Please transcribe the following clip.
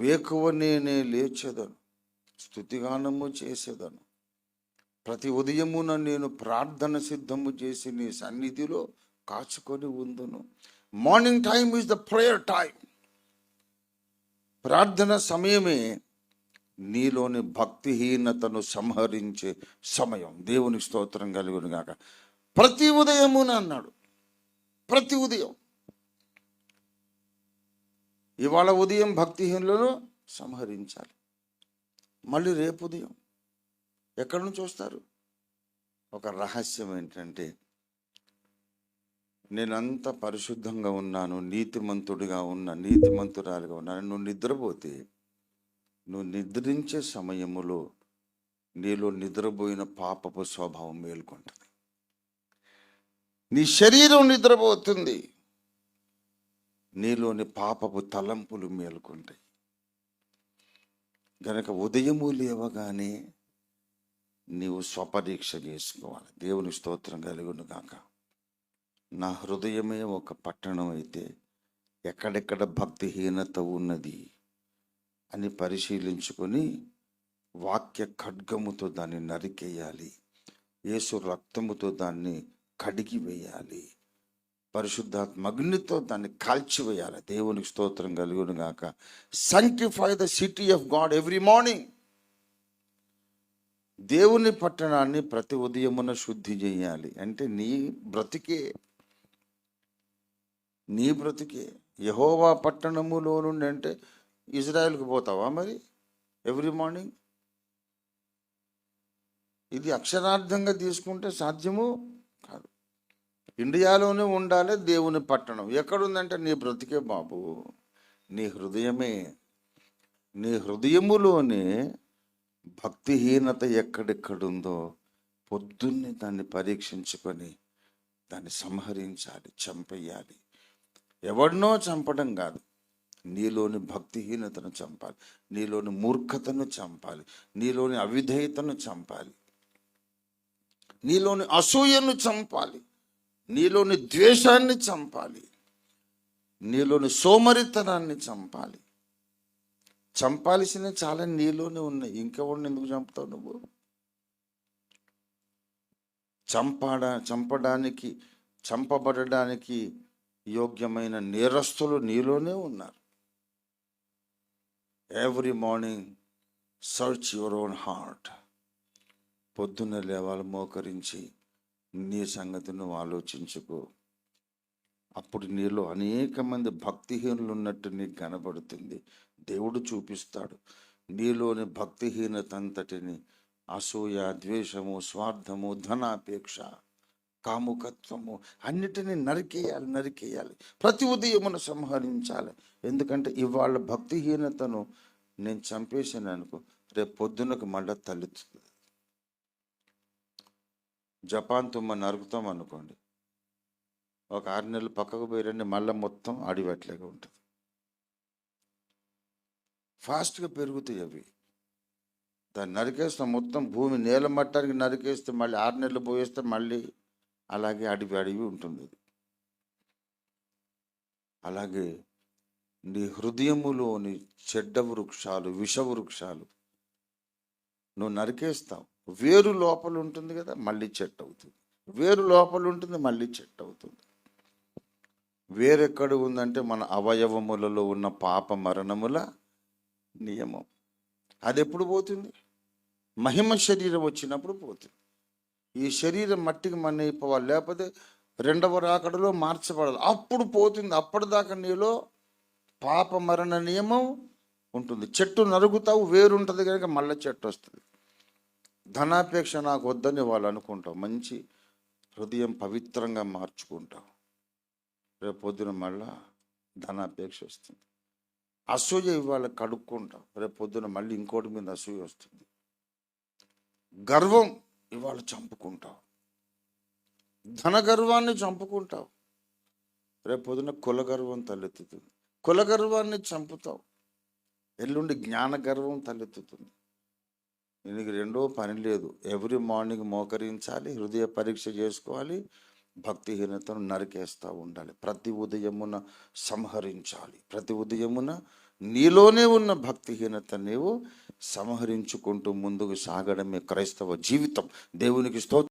వేకువనే నే లేచేదను స్థుతిగానము చేసేదను. ప్రతి ఉదయమున నేను ప్రార్థన సిద్ధము చేసి నీ సన్నిధిలో కాచుకొని ఉందును. Morning time is the prayer time ప్రార్థన సమయమే నీలోని భక్తిహీనతను సంహరించే సమయం. దేవుని స్తోత్రం కలుగును గాక ప్రతి ఉదయమున అన్నాడు. ప్రతి ఉదయం. ఇవాళ ఉదయం భక్తిహీనులను సంహరించాలి. మళ్ళీ రేపు ఉదయం ఎక్కడి నుంచి వస్తారు? ఒక రహస్యం ఏంటంటే నేనంత పరిశుద్ధంగా ఉన్నాను నీతిమంతుడిగా ఉన్నా నీతిమంతురాలుగా ఉన్నాను నువ్వు నిద్రపోతే నువ్వు నిద్రించే సమయములో నీలో నిద్రపోయిన పాపపు స్వభావం మేల్కొంటుంది. నీ శరీరం నిద్రపోతుంది. నీలోని పాపపు తలంపులు మేలుకుంటాయి. గనక ఉదయము లేవగానే నీవు స్వపరీక్ష చేసుకోవాలి. దేవుని స్తోత్రం కలుగును గాక. నా హృదయమే ఒక పట్టణం అయితే ఎక్కడెక్కడ భక్తిహీనత ఉన్నది అని పరిశీలించుకొని వాక్య ఖడ్గముతో దాన్ని నరికేయాలి. యేసు రక్తముతో దాన్ని కడిగి వేయాలి పరిశుద్ధాత్మ అగ్నితో దాన్ని కాల్చివేయాలి. దేవునికి స్తోత్రం కలుగును గాక. Sanctify the city of God every morning దేవుని పట్టణాన్ని ప్రతి ఉదయమున శుద్ధి చేయాలి. అంటే నీ బ్రతికే నీ బ్రతికే యహోవా పట్టణములో నుండి అంటే ఇజ్రాయెల్కి పోతావా మరి? ఎవ్రీ మార్నింగ్ ఇది అక్షరార్థంగా తీసుకుంటే సాధ్యము? ఇండియాలోనే ఉండాలి దేవుని పట్టణం. ఎక్కడుందంటే నీ బ్రతికే బాబు నీ హృదయమే. నీ హృదయములోనే భక్తిహీనత ఎక్కడెక్కడుందో పొద్దున్నే దాన్ని పరీక్షించుకొని దాన్ని సంహరించాలి చంపేయాలి. ఎవడినో చంపడం కాదు నీలోని భక్తిహీనతను చంపాలి నీలోని మూర్ఖతను చంపాలి నీలోని అవిధేయతను చంపాలి నీలోని అసూయను చంపాలి. నీలోని ద్వేషాన్ని చంపాలి. నీలోని సోమరితనాన్ని చంపాలి. చంపాల్సిన చాలా నీలోనే ఉన్నాయి. ఇంకెవరిని ఎందుకు చంపుతావు నువ్వు? చంపడా చంపడానికి చంపబడడానికి యోగ్యమైన నేరస్తులు నీలోనే ఉన్నారు. Every morning search your own heart పొద్దున్న లేవాలి మోకరించి నీ సంగతి నువ్వు ఆలోచించుకో. అప్పుడు నీలో అనేక మంది భక్తిహీనులు ఉన్నట్టు నీకు కనబడుతుంది. దేవుడు చూపిస్తాడు. నీలోని భక్తిహీనత అంతటిని అసూయ ద్వేషము స్వార్థము ధనాపేక్ష కాముకత్వము అన్నిటినీ నరికేయాలి నరికేయాలి. ప్రతి ఉదయమును సంహరించాలి. ఎందుకంటే ఇవాళ భక్తిహీనతను నేను చంపేసాను అనుకో రేపు పొద్దునకు మళ్ళా తల్లుతుంది జపాన్ తుమ్మ నరుకుతాం అనుకోండి. ఒక ఆరు నెలలు పక్కకు పోయిరండి మళ్ళీ మొత్తం అడివట్లేగా ఉంటుంది. ఫాస్ట్గా పెరుగుతాయి అవి. దాన్ని నరికేస్తాం మొత్తం భూమి నేల మట్టానికి నరికేస్తే మళ్ళీ ఆరు నెలలు పోయేస్తే మళ్ళీ అలాగే అడివి అడివి ఉంటుంది అది. అలాగే నీ హృదయములోని చెడ్డ వృక్షాలు విష వృక్షాలు నువ్వు నరికేస్తావు. వేరు లోపల ఉంటుంది కదా మళ్ళీ చెట్టు అవుతుంది. వేరు లోపల ఉంటుంది మళ్ళీ చెట్టు అవుతుంది. వేరెక్కడ ఉందంటే మన అవయవములలో ఉన్న పాప మరణముల నియమం. అది ఎప్పుడు పోతుంది? మహిమ శరీరం వచ్చినప్పుడు పోతుంది. ఈ శరీరం మట్టికి మన అయిపోవాలి లేకపోతే రెండవ రాకడలో మార్చబడాలి. అప్పుడు పోతుంది అప్పటిదాకా నీలో పాప మరణ నియమం ఉంటుంది. చెట్టు నరుగుతావు వేరు ఉంటుంది కనుక మళ్ళీ చెట్టు వస్తుంది. ధనాపేక్ష నాకు వద్దని వాళ్ళు అనుకుంటావు. మంచి హృదయం పవిత్రంగా మార్చుకుంటాం రేపు పొద్దున మళ్ళా ధనాపేక్ష వస్తుంది. అసూయ ఇవాళ కడుక్కుంటావు. రేపు పొద్దున మళ్ళీ ఇంకోటి మీద అసూయ వస్తుంది. గర్వం ఇవాళ చంపుకుంటావు. ధన గర్వాన్ని చంపుకుంటావు. రేపు పొద్దున కుల గర్వం తలెత్తుతుంది. కులగర్వాన్ని చంపుతావు. ఎల్లుండి జ్ఞాన గర్వం తలెత్తుతుంది. దీనికి రెండో పని లేదు. ఎవ్రీ మార్నింగ్ మోకరించాలి హృదయ పరీక్ష చేసుకోవాలి భక్తిహీనతను నరికేస్తూ ఉండాలి. ప్రతి ఉదయమున సంహరించాలి. ప్రతి ఉదయమున నీలోనే ఉన్న భక్తిహీనత నీవు సంహరించుకుంటూ ముందుకు సాగడమే క్రైస్తవ జీవితం. దేవునికి స్తోత్రం.